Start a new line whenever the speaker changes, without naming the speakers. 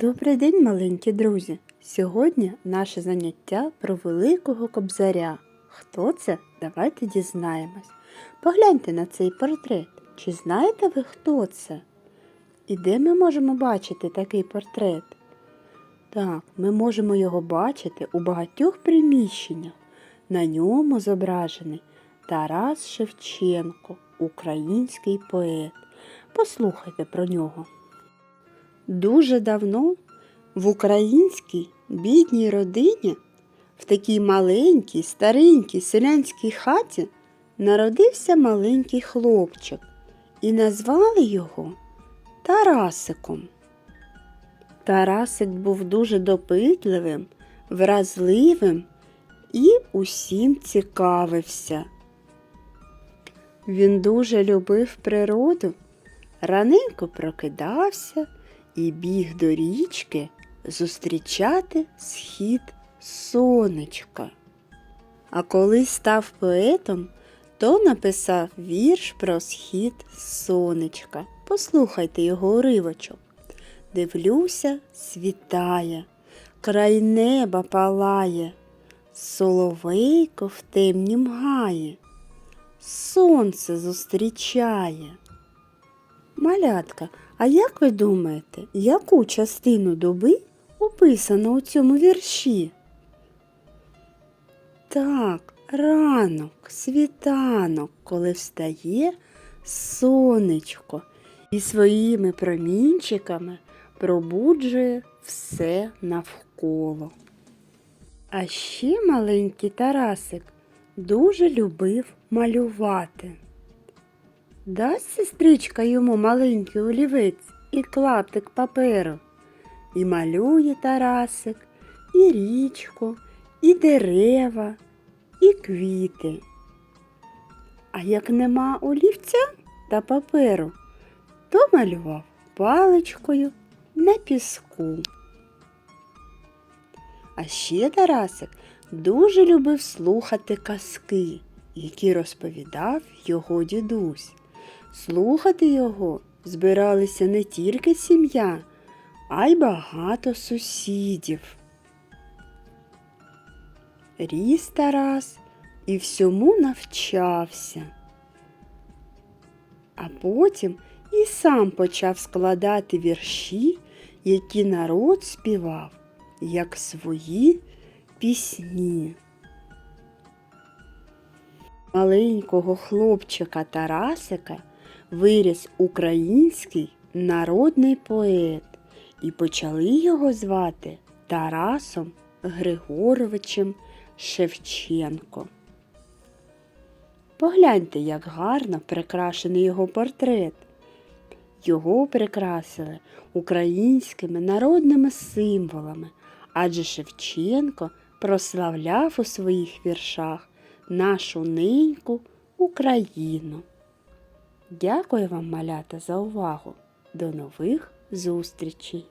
Добрий день, маленькі друзі! Сьогодні наше заняття про великого кобзаря. Хто це? Давайте дізнаємось. Погляньте на цей портрет. Чи знаєте ви, хто це? І де ми можемо бачити такий портрет? Так, ми можемо його бачити у багатьох приміщеннях. На ньому зображений Тарас Шевченко, український поет. Послухайте про нього. Дуже давно в українській бідній родині, в такій маленькій, старенькій селянській хаті народився маленький хлопчик і назвали його Тарасиком. Тарасик був дуже допитливим, вразливим і усім цікавився. Він дуже любив природу, раненько прокидався і біг до річки зустрічати схід сонечка. А коли став поетом, то написав вірш про схід сонечка. Послухайте його уривочок. Дивлюся, світає, край неба палає, соловейко в темнім гаї, сонце зустрічає. Малятка, а як ви думаєте, яку частину доби описано у цьому вірші? Так, ранок, світанок, коли встає сонечко і своїми промінчиками пробуджує все навколо. А ще маленький Тарасик дуже любив малювати. Дасть сестричка йому маленький олівець і клаптик паперу. І малює Тарасик, і річку, і дерева, і квіти. А як нема олівця та паперу, то малював паличкою на піску. А ще Тарасик дуже любив слухати казки, які розповідав його дідусь. Слухати його збиралися не тільки сім'я, а й багато сусідів. Ріс Тарас і всьому навчався. А потім і сам почав складати вірші, які народ співав, як свої пісні. Маленького хлопчика Тарасика виріс український народний поет, і почали його звати Тарасом Григоровичем Шевченко. Погляньте, як гарно прикрашений його портрет. Його прикрасили українськими народними символами, адже Шевченко прославляв у своїх віршах нашу неньку Україну. Дякую вам, малята, за увагу. До нових зустрічей!